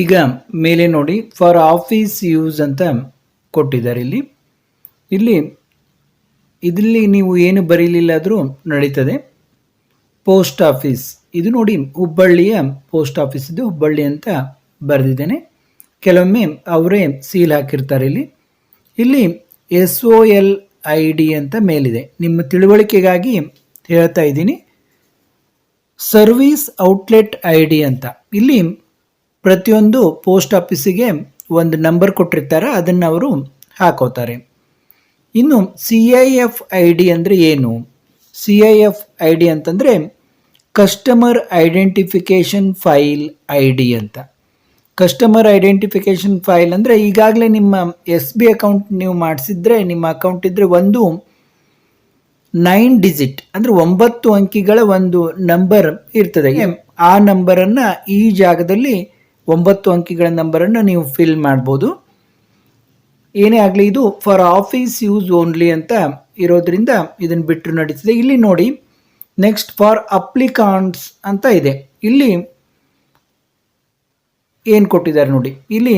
ಈಗ ಮೇಲೆ ನೋಡಿ ಫಾರ್ ಆಫೀಸ್ ಯೂಸ್ ಅಂತ ಕೊಟ್ಟಿದ್ದಾರೆ ಇಲ್ಲಿ. ಇಲ್ಲಿ, ಇದರಲ್ಲಿ ನೀವು ಏನು ಬರೀಲಿಲ್ಲ ಆದರೂ ನಡೀತದೆ. ಪೋಸ್ಟ್ ಆಫೀಸ್ ಇದು ನೋಡಿ, ಹುಬ್ಬಳ್ಳಿಯ ಪೋಸ್ಟ್ ಆಫೀಸ್ ಇದು ಹುಬ್ಬಳ್ಳಿ ಅಂತ ಬರೆದಿದ್ದೇನೆ. ಕೆಲವೊಮ್ಮೆ ಅವರೇ ಸೀಲ್ ಹಾಕಿರ್ತಾರೆ ಇಲ್ಲಿ. ಇಲ್ಲಿ S O L I D ಅಂತ ಮೇಲಿದೆ. ನಿಮ್ಮ ತಿಳುವಳಿಕೆಗಾಗಿ ಹೇಳ್ತಾ ಇದ್ದೀನಿ. ಸರ್ವಿಸ್ ಔಟ್ಲೆಟ್ ಐ ಡಿ ಅಂತ. ಇಲ್ಲಿ ಪ್ರತಿಯೊಂದು ಪೋಸ್ಟ್ ಆಫೀಸಿಗೆ ಒಂದು ನಂಬರ್ ಕೊಟ್ಟಿರ್ತಾರೆ, ಅದನ್ನು ಅವರು ಹಾಕೋತಾರೆ. ಇನ್ನು C I F I D ಅಂದರೆ ಏನು? C I F I D ಅಂತಂದರೆ customer identification file I D ಅಂತ. ಕಸ್ಟಮರ್ ಐಡೆಂಟಿಫಿಕೇಷನ್ ಫೈಲ್ ಅಂದರೆ ಈಗಾಗಲೇ ನಿಮ್ಮ ಎಸ್ ಬಿ ಅಕೌಂಟ್ ನೀವು ಮಾಡಿಸಿದ್ರೆ, ನಿಮ್ಮ ಅಕೌಂಟ್ ಇದ್ದರೆ ಒಂದು ನೈನ್ ಡಿಜಿಟ್ ಅಂದರೆ ಒಂಬತ್ತು ಅಂಕಿಗಳ ಒಂದು ನಂಬರ್ ಇರ್ತದೆ. ಆ ನಂಬರನ್ನು ಈ ಜಾಗದಲ್ಲಿ ಒಂಬತ್ತು ಅಂಕಿಗಳ ನಂಬರನ್ನು ನೀವು ಫಿಲ್ ಮಾಡ್ಬೋದು. ಏನೇ ಆಗಲಿ ಇದು ಫಾರ್ ಆಫೀಸ್ ಯೂಸ್ ಓನ್ಲಿ ಅಂತ ಇರೋದ್ರಿಂದ ಇದನ್ನು ಬಿಟ್ಟರು ನಡೀತದೆ. ಇಲ್ಲಿ ನೋಡಿ ನೆಕ್ಸ್ಟ್ ಫಾರ್ ಅಪ್ಲಿಕಾಂಟ್ಸ್ ಅಂತ ಇದೆ. ಇಲ್ಲಿ ಏನು ಕೊಟ್ಟಿದ್ದಾರೆ ನೋಡಿ. ಇಲ್ಲಿ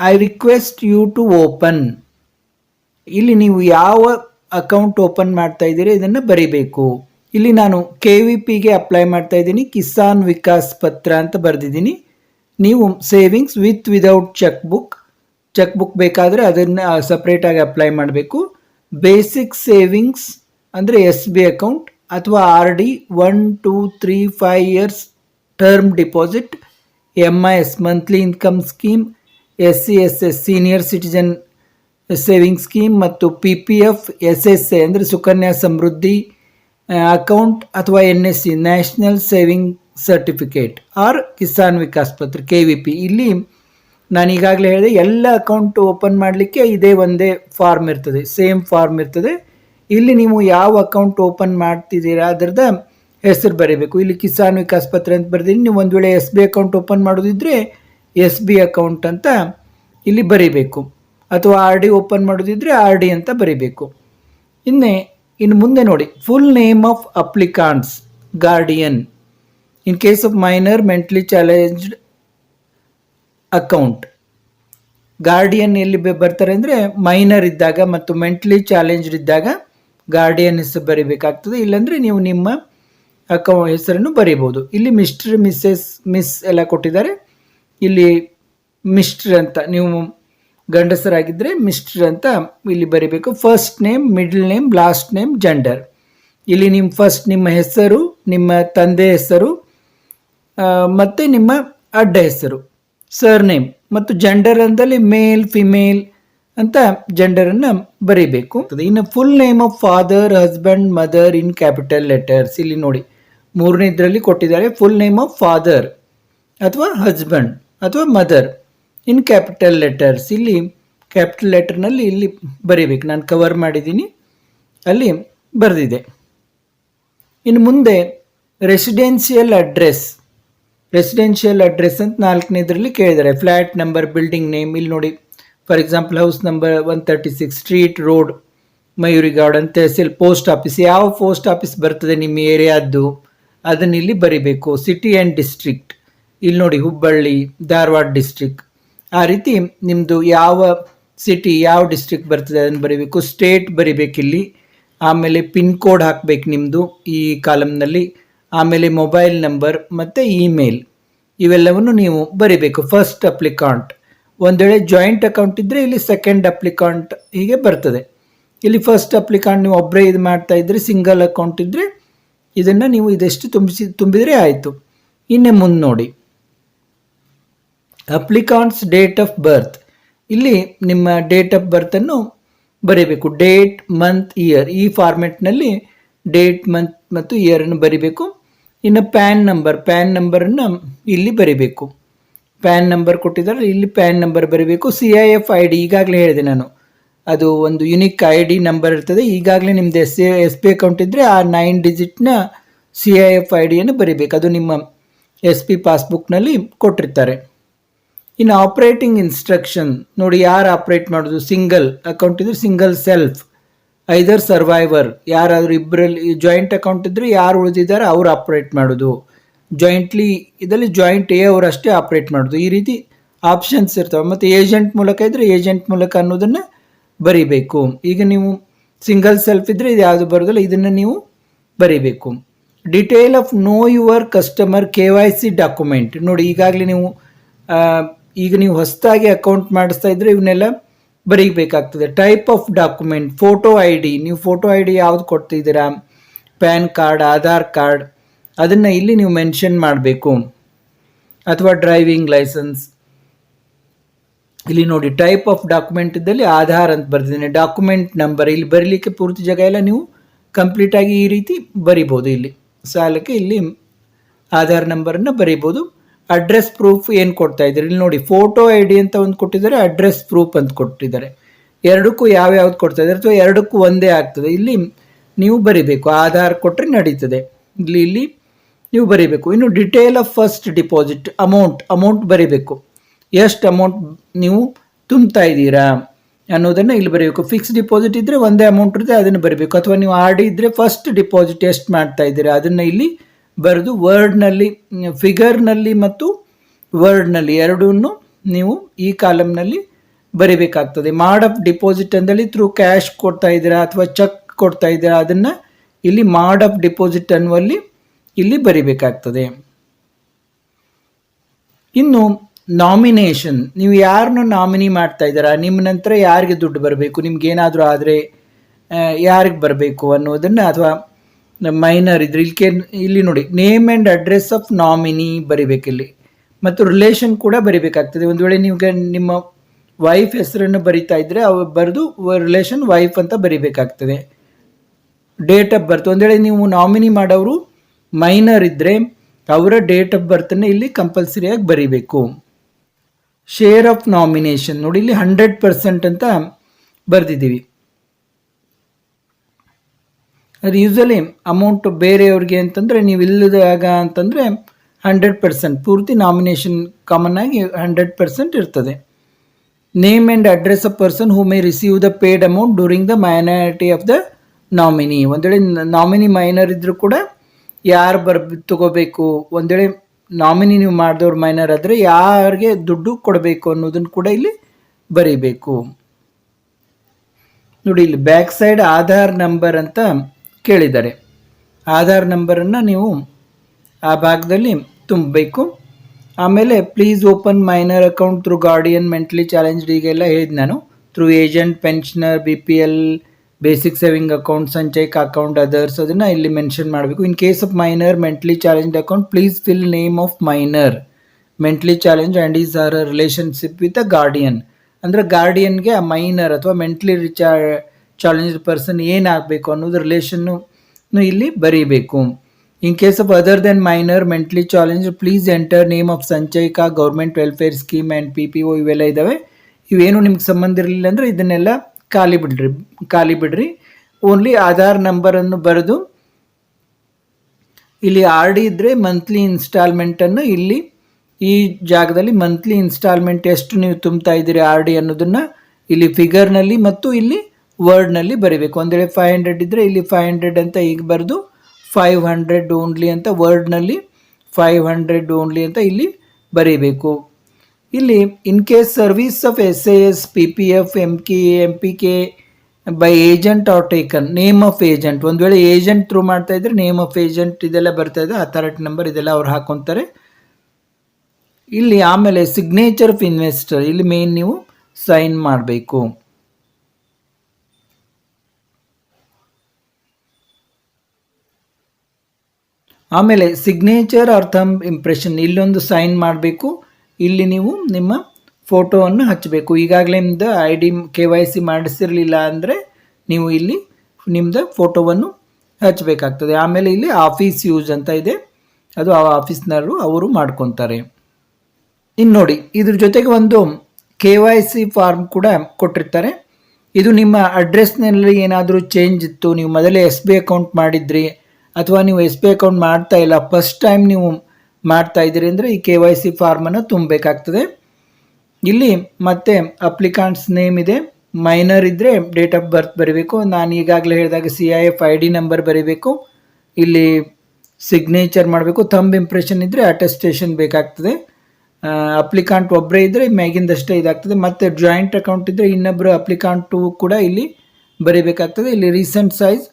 I request you to open ಇಲ್ಲಿ ನೀವು ಯಾವ ಅಕೌಂಟ್ ಓಪನ್ ಮಾಡ್ತಾ ಇದ್ದೀರಿ ಇದನ್ನು ಬರಿಬೇಕು. ಇಲ್ಲಿ ನಾನು ಕೆ ವಿ ಪಿಗೆ ಅಪ್ಲೈ ಮಾಡ್ತಾ ಇದ್ದೀನಿ. ಕಿಸಾನ್ ವಿಕಾಸ್ ಪತ್ರ ಅಂತ ಬರೆದಿದ್ದೀನಿ. ನೀವು savings with without cheque book cheque book ಬೇಕಾದರೆ ಅದನ್ನು ಸಪ್ರೇಟಾಗಿ ಅಪ್ಲೈ ಮಾಡಬೇಕು. ಬೇಸಿಕ್ ಸೇವಿಂಗ್ಸ್ ಅಂದರೆ ಎಸ್ ಬಿ ಅಕೌಂಟ್ ಅಥವಾ R D one two three five years term deposit M I S monthly income scheme S C S S senior citizen saving scheme ಮತ್ತು P P F S S A ಅಂದರೆ Sukanya Samriddhi account ಅಥವಾ N S C, national saving certificate, or Kisan Vikas Patra, K V P. ಇಲ್ಲಿ ನಾನು ಈಗಾಗಲೇ ಹೇಳಿದೆ, ಎಲ್ಲ account open ಮಾಡಲಿಕ್ಕೆ ಇದೇ ಒಂದೇ ಫಾರ್ಮ್ ಇರ್ತದೆ, ಸೇಮ್ ಫಾರ್ಮ್ ಇರ್ತದೆ. ಇಲ್ಲಿ ನೀವು ಯಾವ ಅಕೌಂಟ್ ಓಪನ್ ಮಾಡ್ತಿದ್ದೀರಾ ಅದರದ ಹೆಸರು ಬರೀಬೇಕು. ಇಲ್ಲಿ ಕಿಸಾನ್ ವಿಕಾಸ್ ಪತ್ರ ಅಂತ ಬರೆದಿನಿ, ನೀವು ಒಂದು ವೇಳೆ ಎಸ್ ಬಿ ಅಕೌಂಟ್ ಓಪನ್ ಮಾಡೋದಿದ್ರೆ ಎಸ್ ಬಿ ಅಕೌಂಟ್ ಅಂತ ಇಲ್ಲಿ ಬರೀಬೇಕು. ಅಥವಾ ಆರ್ ಡಿ ಓಪನ್ ಮಾಡೋದಿದ್ರೆ ಆರ್ ಡಿ ಅಂತ ಬರೀಬೇಕು. ಇನ್ನೇ ಇನ್ನು ಮುಂದೆ ನೋಡಿ. Full name of applicants guardian in case of minor mentally challenged account guardian ಎಲ್ಲಿ ಬರ್ತಾರೆ ಅಂದರೆ ಮೈನರ್ ಇದ್ದಾಗ ಮತ್ತು ಮೆಂಟ್ಲಿ ಚಾಲೆಂಜ್ಡ್ ಇದ್ದಾಗ ಗಾರ್ಡಿಯನ್ ಹೆಸರು ಬರೀಬೇಕಾಗ್ತದೆ. ಇಲ್ಲಾಂದರೆ ನೀವು ನಿಮ್ಮ ಅಕೌ ಹೆಸರನ್ನು ಬರೀಬೋದು ಇಲ್ಲಿ ಮಿಸ್ಟರ್ ಮಿಸ್ಸೆಸ್ ಮಿಸ್ ಎಲ್ಲ ಕೊಟ್ಟಿದ್ದಾರೆ. ಇಲ್ಲಿ ಮಿಸ್ಟರ್ ಅಂತ ನೀವು ಗಂಡಸರಾಗಿದ್ದರೆ ಮಿಸ್ಟರ್ ಅಂತ ಇಲ್ಲಿ ಬರೀಬೇಕು. First name middle name last name gender ಇಲ್ಲಿ ನಿಮ್ಮ ಫಸ್ಟ್ ನಿಮ್ಮ ಹೆಸರು, ನಿಮ್ಮ ತಂದೆ ಹೆಸರು ಮತ್ತು ನಿಮ್ಮ ಅಡ್ಡ ಹೆಸರು ಸರ್ ನೇಮ್ ಮತ್ತು ಜೆಂಡರ್ ಅಂದಲ್ಲಿ ಮೇಲ್ ಫಿಮೇಲ್ ಅಂತ ಜೆಂಡರನ್ನು ಬರೀಬೇಕು. ಇನ್ನು full name of father husband mother in capital letters ಇಲ್ಲಿ ನೋಡಿ ಮೂರನೇ ಇದರಲ್ಲಿ ಕೊಟ್ಟಿದ್ದಾರೆ ಫುಲ್ ನೇಮ್ ಆಫ್ ಫಾದರ್ ಅಥವಾ ಹಸ್ಬೆಂಡ್ ಅಥವಾ ಮದರ್ ಇನ್ ಕ್ಯಾಪಿಟಲ್ ಲೆಟರ್ಸ್, ಇಲ್ಲಿ ಕ್ಯಾಪಿಟಲ್ ಲೆಟರ್ನಲ್ಲಿ ಇಲ್ಲಿ ಬರೀಬೇಕು. ನಾನು ಕವರ್ ಮಾಡಿದ್ದೀನಿ, ಅಲ್ಲಿ ಬರೆದಿದೆ. ಇನ್ನು ಮುಂದೆ ರೆಸಿಡೆನ್ಷಿಯಲ್ ಅಡ್ರೆಸ್ ರೆಸಿಡೆನ್ಷಿಯಲ್ ಅಡ್ರೆಸ್ ಅಂತ ನಾಲ್ಕನೇದರಲ್ಲಿ ಕೇಳಿದ್ದಾರೆ. ಫ್ಲ್ಯಾಟ್ ನಂಬರ್ ಬಿಲ್ಡಿಂಗ್ ನೇಮ್ ಇಲ್ಲಿ ನೋಡಿ. For example house number one thirty six street road Mayuri garden tehsil post office ಯಾವ ಪೋಸ್ಟ್ ಆಫೀಸ್ ಬರ್ತದೆ ನಿಮ್ಮ ಏರಿಯಾದ್ದು? ಅದನ್ನು ಇಲ್ಲಿ ಬರಿಬೇಕು. ಸಿಟಿ ಆ್ಯಂಡ್ ಡಿಸ್ಟ್ರಿಕ್ಟ್ ಇಲ್ಲಿ ನೋಡಿ ಹುಬ್ಬಳ್ಳಿ, ಧಾರವಾಡ ಡಿಸ್ಟ್ರಿಕ್ಟ್ ಆ ರೀತಿ ನಿಮ್ಮದು ಯಾವ ಸಿಟಿ ಯಾವ ಡಿಸ್ಟ್ರಿಕ್ಟ್ ಬರ್ತದೆ ಅದನ್ನು ಬರೀಬೇಕು ಸ್ಟೇಟ್ ಬರಿಬೇಕಿಲ್ಲಿ. ಆಮೇಲೆ ಪಿನ್ ಕೋಡ್ ಹಾಕಬೇಕು ನಿಮ್ಮದು ಈ ಕಾಲಮ್ನಲ್ಲಿ ಆಮೇಲೆ ಮೊಬೈಲ್ ನಂಬರ್ ಮತ್ತು ಇಮೇಲ್ ಇವೆಲ್ಲವನ್ನು ನೀವು ಬರಿಬೇಕು ಫಸ್ಟ್ ಅಪ್ಲಿಕಾಂಟ್ ಒಂದು ವೇಳೆ ಜಾಯಿಂಟ್ ಅಕೌಂಟ್ ಇದ್ದರೆ ಇಲ್ಲಿ ಸೆಕೆಂಡ್ ಅಪ್ಲಿಕಾಂಟ್ ಹೀಗೆ ಬರ್ತದೆ. ಇಲ್ಲಿ ಫಸ್ಟ್ ಅಪ್ಲಿಕಾಂಟ್ ನೀವು ಒಬ್ಬರೇ ಇದು ಮಾಡ್ತಾ ಇದ್ದರೆ ಸಿಂಗಲ್ ಅಕೌಂಟ್ ಇದ್ದರೆ ಇದನ್ನು ನೀವು ಇದೆಷ್ಟು ತುಂಬಿಸಿ ತುಂಬಿದರೆ ಆಯಿತು. ಇನ್ನೇ ಮುಂದೆ ನೋಡಿ ಅಪ್ಲಿಕಾಂಟ್ಸ್ ಡೇಟ್ ಆಫ್ ಬರ್ತ್. ಇಲ್ಲಿ ನಿಮ್ಮ ಡೇಟ್ ಆಫ್ ಬರ್ತನ್ನು ಬರೀಬೇಕು. Date, month, year. ಈ ಫಾರ್ಮೆಟ್ನಲ್ಲಿ ಡೇಟ್, ಮಂತ್ ಮತ್ತು ಇಯರನ್ನು ಬರಿಬೇಕು. ಇನ್ನು ಪ್ಯಾನ್ ನಂಬರ್. ಪ್ಯಾನ್ ನಂಬರನ್ನು ಇಲ್ಲಿ ಬರಿಬೇಕು. ಪ್ಯಾನ್ ನಂಬರ್ ಕೊಟ್ಟಿದ್ದಾರೆ. ಇಲ್ಲಿ ಪ್ಯಾನ್ ನಂಬರ್ ಬರೀಬೇಕು. C I F I D ಈಗಾಗಲೇ ಹೇಳಿದೆ ನಾನು. ಅದು ಒಂದು ಯುನಿಕ್ ಐ ಡಿ ನಂಬರ್ ಇರ್ತದೆ. ಈಗಾಗಲೇ ನಿಮ್ಮದು ಎಸ್ ಎಸ್ ಪಿ ಅಕೌಂಟ್ ಇದ್ದರೆ ಆ ನೈನ್ ಡಿಜಿಟ್ನ ಸಿ ಐ ಎಫ್ ಐ ಡಿಯನ್ನು ಬರೀಬೇಕು. ಅದು ನಿಮ್ಮ ಎಸ್ ಪಿ ಪಾಸ್ಬುಕ್ನಲ್ಲಿ ಕೊಟ್ಟಿರ್ತಾರೆ. ಇನ್ನು ಆಪ್ರೇಟಿಂಗ್ ಇನ್ಸ್ಟ್ರಕ್ಷನ್ ನೋಡಿ ಯಾರು ಆಪ್ರೇಟ್ ಮಾಡೋದು? ಸಿಂಗಲ್ ಅಕೌಂಟ್ ಇದ್ರೆ ಸಿಂಗಲ್ ಸೆಲ್ಫ್ ಐದರ್ ಸರ್ವೈವರ್ ಯಾರಾದರೂ ಇಬ್ಬರಲ್ಲಿ ಜಾಯಿಂಟ್ ಅಕೌಂಟ್ ಇದ್ದರೆ ಯಾರು ಉಳಿದಿದ್ದಾರೆ ಅವ್ರು ಆಪ್ರೇಟ್ ಮಾಡೋದು. ಜಾಯಿಂಟ್ಲಿ ಇದರಲ್ಲಿ ಜಾಯಿಂಟ್ ಎ ಅವರಷ್ಟೇ ಆಪ್ರೇಟ್ ಮಾಡೋದು. ಈ ರೀತಿ ಆಪ್ಷನ್ಸ್ ಇರ್ತವೆ. ಮತ್ತು ಏಜೆಂಟ್ ಮೂಲಕ ಇದ್ದರೆ ಏಜೆಂಟ್ ಮೂಲಕ ಅನ್ನೋದನ್ನು ಬರೀಬೇಕು. ಈಗ ನೀವು ಸಿಂಗಲ್ ಸೆಲ್ಫ್ ಇದ್ದರೆ ಇದು ಯಾವುದು ಬರೋದಿಲ್ಲ, ಇದನ್ನು ನೀವು ಬರೀಬೇಕು. Detail of know your customer K Y C document ನೋಡಿ ಈಗಾಗಲೇ ನೀವು ಈಗ ನೀವು ಹೊಸದಾಗಿ ಅಕೌಂಟ್ ಮಾಡಿಸ್ತಾ ಇದ್ರೆ ಇವನ್ನೆಲ್ಲ ಬರೀಬೇಕಾಗ್ತದೆ. Type of document photo I D ನೀವು ಫೋಟೋ ಐ ಡಿ ಯಾವ್ದು ಕೊಡ್ತಿದ್ದೀರಾ? ಪ್ಯಾನ್ ಕಾರ್ಡ್ ಆಧಾರ್ ಕಾರ್ಡ್ ಅದನ್ನು ಇಲ್ಲಿ ನೀವು ಮೆನ್ಷನ್ ಮಾಡಬೇಕು. ಅಥವಾ ಡ್ರೈವಿಂಗ್ ಲೈಸೆನ್ಸ್ ಇಲ್ಲಿ ನೋಡಿ ಟೈಪ್ ಆಫ್ ಡಾಕ್ಯುಮೆಂಟ್ ಇದ್ದಲ್ಲಿ ಆಧಾರ್ ಅಂತ ಬರ್ತಿದ್ದೀನಿ ಡಾಕ್ಯುಮೆಂಟ್ ನಂಬರ್ ಇಲ್ಲಿ ಬರೀಲಿಕ್ಕೆ ಪೂರ್ತಿ ಜಾಗ ಎಲ್ಲ ನೀವು ಕಂಪ್ಲೀಟಾಗಿ ಈ ರೀತಿ ಬರಿಬೋದು ಇಲ್ಲಿ. ಸಾಲಕ್ಕೆ ಇಲ್ಲಿ ಆಧಾರ್ ನಂಬರನ್ನು ಬರಿಬೋದು. ಅಡ್ರೆಸ್ ಪ್ರೂಫ್ ಏನು ಕೊಡ್ತಾ ಇದ್ದಾರೆ? ಇಲ್ಲಿ ನೋಡಿ ಫೋಟೋ ಐ ಡಿ ಅಂತ ಒಂದು ಕೊಟ್ಟಿದ್ದಾರೆ ಅಡ್ರೆಸ್ ಪ್ರೂಫ್ ಅಂತ ಕೊಟ್ಟಿದ್ದಾರೆ. ಎರಡಕ್ಕೂ ಯಾವ್ಯಾವ್ದು ಕೊಡ್ತಾ ಇದ್ದಾರೆ? ಅಥವಾ ಎರಡಕ್ಕೂ ಒಂದೇ ಆಗ್ತದೆ? ಇಲ್ಲಿ ನೀವು ಬರಿಬೇಕು. ಆಧಾರ್ ಕೊಟ್ಟರೆ ನಡೀತದೆ. ಇಲ್ಲಿ ಇಲ್ಲಿ ನೀವು ಬರಿಬೇಕು. ಇನ್ನು detail of first deposit amount amount ಬರಿಬೇಕು. ಎಷ್ಟು ಅಮೌಂಟ್ ನೀವು ತುಂಬ್ತಾ ಇದ್ದೀರಾ ಅನ್ನೋದನ್ನು ಇಲ್ಲಿ ಬರೀಬೇಕು. ಫಿಕ್ಸ್ ಡಿಪಾಸಿಟ್ ಇದ್ದರೆ ಒಂದೇ ಅಮೌಂಟ್ ಇರುತ್ತೆ, ಅದನ್ನು ಬರೀಬೇಕು. ಅಥವಾ ನೀವು ಆರ್ ಡಿ ಇದ್ದರೆ ಫಸ್ಟ್ ಡಿಪಾಸಿಟ್ ಎಷ್ಟು ಮಾಡ್ತಾ ಇದ್ದೀರಾ? ಅದನ್ನು ಇಲ್ಲಿ ಬರೆದು ವರ್ಡ್ನಲ್ಲಿ ಫಿಗರ್ನಲ್ಲಿ ಮತ್ತು ವರ್ಡ್ನಲ್ಲಿ ಎರಡನ್ನೂ ನೀವು ಈ ಕಾಲಮ್ನಲ್ಲಿ ಬರಿಬೇಕಾಗ್ತದೆ. ಮಾಡ್ ಆಫ್ ಡಿಪಾಸಿಟ್ ಅಂದಲ್ಲಿ ಥ್ರೂ ಕ್ಯಾಶ್ ಕೊಡ್ತಾ ಇದ್ದೀರಾ ಅಥವಾ ಚೆಕ್ ಕೊಡ್ತಾ ಇದ್ದೀರಾ ಅದನ್ನು ಇಲ್ಲಿ ಮಾಡ್ ಆಫ್ ಡಿಪಾಸಿಟ್ ಅನ್ನುವಲ್ಲಿ ಇಲ್ಲಿ ಬರಿಬೇಕಾಗ್ತದೆ. ಇನ್ನು ನಾಮಿನೇಷನ್ ನೀವು ಯಾರನ್ನು ನಾಮಿನಿ ಮಾಡ್ತಾ ಇದ್ದೀರಾ, ನಿಮ್ಮ ನಂತರ ಯಾರಿಗೆ ದುಡ್ಡು ಬರಬೇಕು, ನಿಮ್ಗೆ ಏನಾದರೂ ಆದರೆ ಯಾರಿಗೆ ಬರಬೇಕು ಅನ್ನೋದನ್ನು ಅಥವಾ ಮೈನರ್ ಇದ್ರೆ ಇಲ್ಲಿ ಇಲ್ಲಿ ನೋಡಿ name and address of nominee ಬರಿಬೇಕಿಲ್ಲಿ. ಮತ್ತು ರಿಲೇಷನ್ ಕೂಡ ಬರಿಬೇಕಾಗ್ತದೆ. ಒಂದು ವೇಳೆ ನೀವು ನಿಮ್ಮ ವೈಫ್ ಹೆಸರನ್ನು ಬರಿತಾ ಇದ್ದರೆ ಅವು ಬರೆದು ರಿಲೇಷನ್ ವೈಫ್ ಅಂತ ಬರಿಬೇಕಾಗ್ತದೆ. ಡೇಟ್ ಆಫ್ ಬರ್ತ್ ಒಂದು ವೇಳೆ ನೀವು ನಾಮಿನಿ ಮಾಡೋರು ಮೈನರ್ ಇದ್ದರೆ ಅವರ ಡೇಟ್ ಆಫ್ ಬರ್ತನ್ನು ಇಲ್ಲಿ ಕಂಪಲ್ಸರಿಯಾಗಿ ಬರಿಬೇಕು. ಶೇರ್ ಆಫ್ ನಾಮಿನೇಷನ್ ನೋಡಿ ಇಲ್ಲಿ ಹಂಡ್ರೆಡ್ ಪರ್ಸೆಂಟ್ ಅಂತ ಬರೆದಿದ್ದೀವಿ. ಅದು ಯೂಸಲಿ ಅಮೌಂಟ್ ಬೇರೆಯವ್ರಿಗೆ ಅಂತಂದರೆ ನೀವು ಇಲ್ಲದಾಗ ಅಂತಂದರೆ ಹಂಡ್ರೆಡ್ ಪರ್ಸೆಂಟ್ ಪೂರ್ತಿ ನಾಮಿನೇಷನ್ ಕಾಮನ್ ಆಗಿ ಹಂಡ್ರೆಡ್ ಪರ್ಸೆಂಟ್ ಇರ್ತದೆ. Name and address of person who may receive the paid amount during the minority of the nominee ಒಂದೇಳೆ nominee minor ಇದ್ದರೂ ಕೂಡ ಯಾರು ಬರ್, ತಗೋಬೇಕು? ಒಂದೇಳೆ ನಾಮಿನಿ ನೀವು ಮಾಡಿದವ್ರು ಮೈನರ್ ಆದರೆ ಯಾರಿಗೆ ದುಡ್ಡು ಕೊಡಬೇಕು ಅನ್ನೋದನ್ನು ಕೂಡ ಇಲ್ಲಿ ಬರೀಬೇಕು. ನೋಡಿ, ಇಲ್ಲಿ ಬ್ಯಾಕ್ ಸೈಡ್ ಆಧಾರ್ ನಂಬರ್ ಅಂತ ಕೇಳಿದ್ದಾರೆ ಆಧಾರ್ ನಂಬರನ್ನು ನೀವು ಆ ಭಾಗದಲ್ಲಿ ತುಂಬಬೇಕು. ಆಮೇಲೆ please open minor account through guardian mentally challenged ಈಗೆಲ್ಲ ಹೇಳಿದ್ ನಾನು. Through agent pensioner B P L basic saving account Sanchayak account others ಅದನ್ನು ಇಲ್ಲಿ ಮೆನ್ಷನ್ ಮಾಡಬೇಕು. In case of minor mentally challenged account please fill name of minor mentally challenge and is or relationship with a guardian ಅಂದರೆ ಗಾರ್ಡಿಯನ್ಗೆ ಆ minor ಅಥವಾ mentally Richa challenged person ಏನಾಗಬೇಕು ಅನ್ನೋದು relation ಇಲ್ಲಿ ಬರೀಬೇಕು. In case of other than minor mentally challenge please enter name of Sanchayika government welfare scheme and P P O ಇವೆಲ್ಲ ಇದ್ದಾವೆ ಇವೇನು ನಿಮ್ಗೆ ಸಂಬಂಧ ಇರಲಿಲ್ಲ ಅಂದರೆ ಇದನ್ನೆಲ್ಲ ಖಾಲಿ ಬಿಡ್ರಿ ಖಾಲಿ ಬಿಡ್ರಿ. ಓನ್ಲಿ ಆಧಾರ್ ನಂಬರನ್ನು ಬರೆದು, ಇಲ್ಲಿ ಆರ್ ಡಿ ಇದ್ದರೆ ಮಂತ್ಲಿ ಇನ್ಸ್ಟಾಲ್ಮೆಂಟನ್ನು ಇಲ್ಲಿ, ಈ ಜಾಗದಲ್ಲಿ ಮಂತ್ಲಿ ಇನ್ಸ್ಟಾಲ್ಮೆಂಟ್ ಎಷ್ಟು ನೀವು ತುಂಬ್ತಾ ಇದ್ದೀರಿ ಆರ್ ಡಿ ಅನ್ನೋದನ್ನು ಇಲ್ಲಿ ಫಿಗರ್ನಲ್ಲಿ ಮತ್ತು ಇಲ್ಲಿ ವರ್ಡ್ನಲ್ಲಿ ಬರೀಬೇಕು. ಒಂದು ವೇಳೆ ಫೈವ್ ಹಂಡ್ರೆಡ್ ಇದ್ದರೆ ಇಲ್ಲಿ ಫೈವ್ ಹಂಡ್ರೆಡ್ ಅಂತ ಈಗ ಬರೆದು ಫೈವ್ ಹಂಡ್ರೆಡ್ ಓನ್ಲಿ ಅಂತ ವರ್ಡ್ನಲ್ಲಿ ಫೈವ್ ಹಂಡ್ರೆಡ್ ಓನ್ಲಿ ಅಂತ ಇಲ್ಲಿ ಬರೀಬೇಕು. ಇಲ್ಲಿ in case service of S A S P P F M K M P K by agent or taken name of agent ಒಂದು ವೇಳೆ ಏಜೆಂಟ್ ಥ್ರೂ ಮಾಡ್ತಾ ಇದ್ರೆ ನೇಮ್ ಆಫ್ ಏಜೆಂಟ್ ಇದೆಲ್ಲ ಬರ್ತಾ ಇದೆ. ಅಥಾರಿಟಿ ನಂಬರ್ ಇದೆಲ್ಲ ಅವ್ರು ಹಾಕೊತಾರೆ. ಇಲ್ಲಿ ಆಮೇಲೆ ಸಿಗ್ನೇಚರ್ ಆಫ್ ಇನ್ವೆಸ್ಟರ್ ಇಲ್ಲಿ ಮೇನ್ ನೀವು ಸೈನ್ ಮಾಡಬೇಕು. ಆಮೇಲೆ ಸಿಗ್ನೇಚರ್ ಆರ್ ಇಂಪ್ರೆಷನ್ ಇಲ್ಲೊಂದು ಸೈನ್ ಮಾಡಬೇಕು. ಇಲ್ಲಿ ನೀವು ನಿಮ್ಮ ಫೋಟೋವನ್ನು ಹಚ್ಚಬೇಕು ಈಗಾಗಲೇ ನಿಮ್ಮದು I D K Y C ಮಾಡಿಸಿರಲಿಲ್ಲ ಅಂದರೆ ನೀವು ಇಲ್ಲಿ ನಿಮ್ಮದು ಫೋಟೋವನ್ನು ಹಚ್ಚಬೇಕಾಗ್ತದೆ ಆಮೇಲೆ ಇಲ್ಲಿ ಆಫೀಸ್ ಯೂಸ್ ಅಂತ ಇದೆ. ಅದು ಆ ಆಫೀಸ್ನವರು ಅವರು ಮಾಡ್ಕೊತಾರೆ. ಇನ್ನು ನೋಡಿ, ಇದ್ರ ಜೊತೆಗೆ ಒಂದು ಕೆ ವೈ ಸಿ ಫಾರ್ಮ್ ಕೂಡ ಕೊಟ್ಟಿರ್ತಾರೆ. ಇದು ನಿಮ್ಮ ಅಡ್ರೆಸ್ನಲ್ಲಿ ಏನಾದರೂ ಚೇಂಜ್ ಇತ್ತು, ನೀವು ಮೊದಲೇ ಎಸ್ ಬಿ ಅಕೌಂಟ್ ಮಾಡಿದ್ರಿ ಅಥವಾ ನೀವು ಎಸ್ ಬಿ ಅಕೌಂಟ್ ಮಾಡ್ತಾ ಇಲ್ಲ ಫಸ್ಟ್ ಟೈಮ್ ನೀವು ಮಾಡ್ತಾ ಇದ್ದೀರಿ ಅಂದರೆ ಈ ಕೆ ವೈ ಸಿ ಫಾರ್ಮನ್ನು ತುಂಬಬೇಕಾಗ್ತದೆ. ಇಲ್ಲಿ ಮತ್ತೆ ಅಪ್ಲಿಕಾಂಟ್ಸ್ ನೇಮ್ ಇದೆ ಮೈನರ್ ಇದ್ದರೆ ಡೇಟ್ ಆಫ್ ಬರ್ತ್ ಬರೀಬೇಕು. ನಾನು ಈಗಾಗಲೇ ಹೇಳಿದಾಗ C I F I D number ಬರೀಬೇಕು. ಇಲ್ಲಿ ಸಿಗ್ನೇಚರ್ ಮಾಡಬೇಕು. ತಂಬ್ ಇಂಪ್ರೆಷನ್ ಇದ್ದರೆ ಅಟೆಸ್ಟೇಷನ್ ಬೇಕಾಗ್ತದೆ. ಅಪ್ಲಿಕಾಂಟ್ ಒಬ್ಬರೇ ಇದ್ದರೆ ಮ್ಯಾಗಿಂದಷ್ಟೇ ಇದಾಗ್ತದೆ. ಮತ್ತು ಜಾಯಿಂಟ್ ಅಕೌಂಟ್ ಇದ್ದರೆ ಇನ್ನೊಬ್ಬರು ಅಪ್ಲಿಕಾಂಟು ಕೂಡ ಇಲ್ಲಿ ಬರೀಬೇಕಾಗ್ತದೆ. ಇಲ್ಲಿ ರೀಸೆಂಟ್ ಸೈಜ್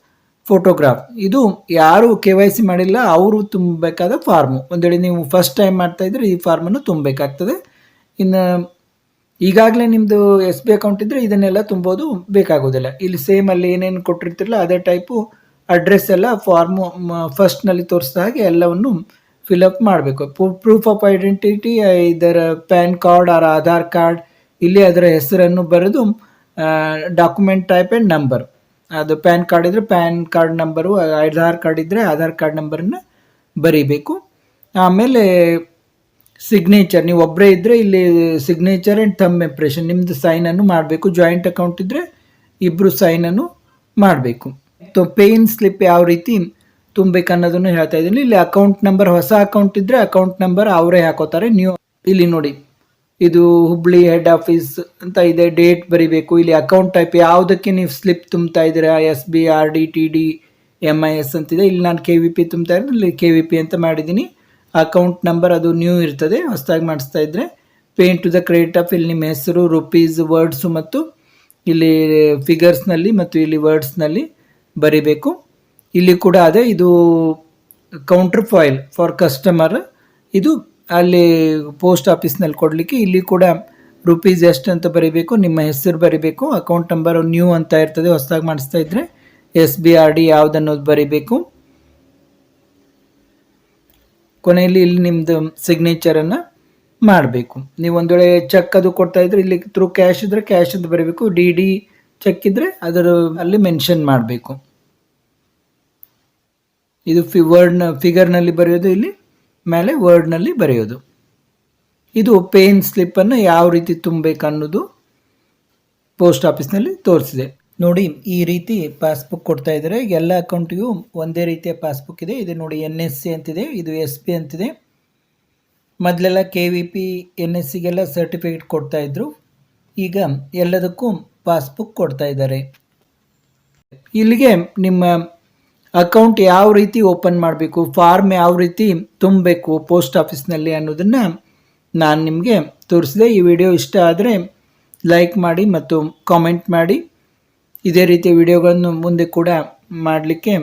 ಫೋಟೋಗ್ರಾಫ್ ಇದು ಯಾರು ಕೆ ವೈ ಸಿ ಮಾಡಿಲ್ಲ, ಅವರು ತುಂಬಬೇಕಾದ ಫಾರ್ಮು ಒಂದು ವೇಳೆ ನೀವು ಫಸ್ಟ್ ಟೈಮ್ ಮಾಡ್ತಾ ಇದ್ರೆ ಈ ಫಾರ್ಮನ್ನು ತುಂಬಬೇಕಾಗ್ತದೆ. ಇನ್ನು ಈಗಾಗಲೇ ನಿಮ್ಮದು ಎಸ್ ಬಿ ಅಕೌಂಟ್ ಇದ್ದರೆ ಇದನ್ನೆಲ್ಲ ತುಂಬೋದು, ಬೇಕಾಗೋದಿಲ್ಲ. ಇಲ್ಲಿ ಸೇಮ್ ಅಲ್ಲಿ ಏನೇನು ಕೊಟ್ಟಿರ್ತಿರಲ್ಲ, ಅದೇ ಟೈಪು ಅಡ್ರೆಸ್ ಎಲ್ಲ ಫಾರ್ಮು ಫಸ್ಟ್ನಲ್ಲಿ ತೋರಿಸಿದ ಹಾಗೆ ಎಲ್ಲವನ್ನು ಫಿಲಪ್ ಮಾಡಬೇಕು. ಪ್ರೂಫ್ ಆಫ್ ಐಡೆಂಟಿಟಿ ಇದರ PAN card or Aadhaar card, ಇಲ್ಲಿ ಅದರ ಹೆಸರನ್ನು ಬರೆದು ಡಾಕ್ಯುಮೆಂಟ್ ಟೈಪ್ ಆ್ಯಂಡ್ ನಂಬರ್ ಅದು ಪ್ಯಾನ್ ಕಾರ್ಡ್ ಇದ್ದರೆ PAN card number, Aadhaar card ಇದ್ದರೆ ಆಧಾರ್ ಕಾರ್ಡ್ ನಂಬರನ್ನು ಬರೀಬೇಕು. ಆಮೇಲೆ ಸಿಗ್ನೇಚರ್ ನೀವು ಒಬ್ಬರೇ ಇದ್ದರೆ ಇಲ್ಲಿ ಸಿಗ್ನೇಚರ್ ಆ್ಯಂಡ್ ಥಮ್ ಇಂಪ್ರೆಷನ್ ನಿಮ್ಮದು ಸೈನನ್ನು ಮಾಡಬೇಕು. ಜಾಯಿಂಟ್ ಅಕೌಂಟ್ ಇದ್ದರೆ ಇಬ್ಬರು ಸೈನನ್ನು ಮಾಡಬೇಕು. ಪೇನ್ ಸ್ಲಿಪ್ ಯಾವ ರೀತಿ ತುಂಬಬೇಕು ಅನ್ನೋದನ್ನು ಹೇಳ್ತಾ ಇದ್ದೀನಿ. ಇಲ್ಲಿ ಅಕೌಂಟ್ ನಂಬರ್ ಹೊಸ ಅಕೌಂಟ್ ಇದ್ದರೆ ಅಕೌಂಟ್ ನಂಬರ್ ಅವರೇ ಹಾಕೋತಾರೆ. ನೀವು ಇಲ್ಲಿ ನೋಡಿ. ಇದು ಹುಬ್ಳಿ ಹೆಡ್ ಆಫೀಸ್ ಅಂತ ಇದೆ ಡೇಟ್ ಬರಿಬೇಕು. ಇಲ್ಲಿ ಅಕೌಂಟ್ ಟೈಪ್ ಯಾವುದಕ್ಕೆ ನೀವು ಸ್ಲಿಪ್ ತುಂಬ್ತಾ ಇದ್ದೀರಾ? S B R D T D M I S ಅಂತಿದೆ. ಇಲ್ಲಿ ನಾನು ಕೆ ವಿ ಪಿ ತುಂಬ್ತಾ ಇದ್ರೆ ಇಲ್ಲಿ ಕೆ ವಿ ಪಿ ಅಂತ ಮಾಡಿದ್ದೀನಿ. ಅಕೌಂಟ್ ನಂಬರ್ ಅದು ನ್ಯೂ ಇರ್ತದೆ, ಹೊಸದಾಗಿ ಮಾಡಿಸ್ತಾ ಇದ್ದರೆ paid to the credit of ಇಲ್ಲಿ ನಿಮ್ಮ ಹೆಸರು ರುಪೀಸ್ ವರ್ಡ್ಸು ಮತ್ತು ಇಲ್ಲಿ ಫಿಗರ್ಸ್ನಲ್ಲಿ ಮತ್ತು ಇಲ್ಲಿ ವರ್ಡ್ಸ್ನಲ್ಲಿ ಬರಿಬೇಕು. ಇಲ್ಲಿ ಕೂಡ ಅದೇ, ಇದು ಕೌಂಟ್ರ್ ಫಾಯಿಲ್ ಫಾರ್ ಕಸ್ಟಮರ್ ಇದು ಅಲ್ಲಿ ಪೋಸ್ಟ್ ಆಫೀಸ್ನಲ್ಲಿ ಕೊಡಲಿಕ್ಕೆ ಇಲ್ಲಿ ಕೂಡ ರುಪೀಸ್ ಎಷ್ಟು ಅಂತ ಬರೀಬೇಕು, ನಿಮ್ಮ ಹೆಸರು ಬರೀಬೇಕು, ಅಕೌಂಟ್ ನಂಬರ್ ನ್ಯೂ ಅಂತ ಇರ್ತದೆ, ಹೊಸದಾಗಿ ಮಾಡಿಸ್ತಾ ಇದ್ರೆ ಎಸ್ ಬಿ ಆರ್ ಡಿ ಯಾವುದನ್ನೋದು ಬರೀಬೇಕು. ಕೊನೆಯಲ್ಲಿ ಇಲ್ಲಿ ನಿಮ್ಮದು ಸಿಗ್ನೇಚರನ್ನು ಮಾಡಬೇಕು. ನೀವು ಒಂದು ವೇಳೆ ಚೆಕ್ ಅದು ಕೊಡ್ತಾ ಇದ್ರೆ ಇಲ್ಲಿ ಥ್ರೂ ಕ್ಯಾಶ್ ಇದ್ದರೆ ಕ್ಯಾಶ್ ಅಂತ ಬರೀಬೇಕು ಡಿ ಡಿ ಚೆಕ್ ಇದ್ದರೆ ಅದರ ಅಲ್ಲಿ ಮೆನ್ಷನ್ ಮಾಡಬೇಕು. ಇದು ಫಿ ವರ್ಡ್ನ ಫಿಗರ್ನಲ್ಲಿ ಬರೆಯೋದು ಇಲ್ಲಿ. ಮೇಲೆ ವರ್ಡ್ನಲ್ಲಿ ಬರೆಯೋದು. ಇದು ಪೇನ್ ಸ್ಲಿಪ್ಪನ್ನು ಯಾವ ರೀತಿ ತುಂಬಬೇಕು ಅನ್ನೋದು ಪೋಸ್ಟ್ ಆಫೀಸ್ನಲ್ಲಿ ತೋರಿಸಿದೆ. ನೋಡಿ, ಈ ರೀತಿ ಪಾಸ್ಬುಕ್ ಕೊಡ್ತಾ ಇದ್ದಾರೆ. ಎಲ್ಲ ಅಕೌಂಟಿಗೂ ಒಂದೇ ರೀತಿಯ ಪಾಸ್ಬುಕ್ ಇದೆ. ಇದು ನೋಡಿ ಎನ್ ಎಸ್ ಸಿ ಅಂತಿದೆ. ಇದು ಎಸ್ ಪಿ ಅಂತಿದೆ. ಮೊದಲೆಲ್ಲ K V P N S ಸಿಗೆಲ್ಲ certificate ಕೊಡ್ತಾ ಇದ್ರು. ಈಗ ಎಲ್ಲದಕ್ಕೂ ಪಾಸ್ಬುಕ್ ಕೊಡ್ತಾ ಇದ್ದಾರೆ. ಇಲ್ಲಿಗೆ ನಿಮ್ಮ ಅಕೌಂಟ್ ಯಾವ ರೀತಿ ಓಪನ್ ಮಾಡಬೇಕು, ಫಾರ್ಮ್ ಯಾವ ರೀತಿ ತುಂಬಬೇಕು ಪೋಸ್ಟ್ ಆಫೀಸ್ನಲ್ಲಿ ಅನ್ನೋದನ್ನು ನಾನು ನಿಮಗೆ ತೋರಿಸಿದೆ. ಈ ವಿಡಿಯೋ ಇಷ್ಟ ಆದರೆ ಲೈಕ್ ಮಾಡಿ ಮತ್ತು ಕಾಮೆಂಟ್ ಮಾಡಿ. ಇದೇ ರೀತಿಯ ವಿಡಿಯೋಗಳನ್ನು ಮುಂದೆ ಕೂಡ ಮಾಡಲಿಕ್ಕೆ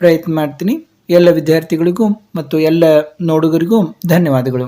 ಪ್ರಯತ್ನ ಮಾಡ್ತೀನಿ. ಎಲ್ಲ ವಿದ್ಯಾರ್ಥಿಗಳಿಗೂ ಮತ್ತು ಎಲ್ಲ ನೋಡುಗರಿಗೂ ಧನ್ಯವಾದಗಳು.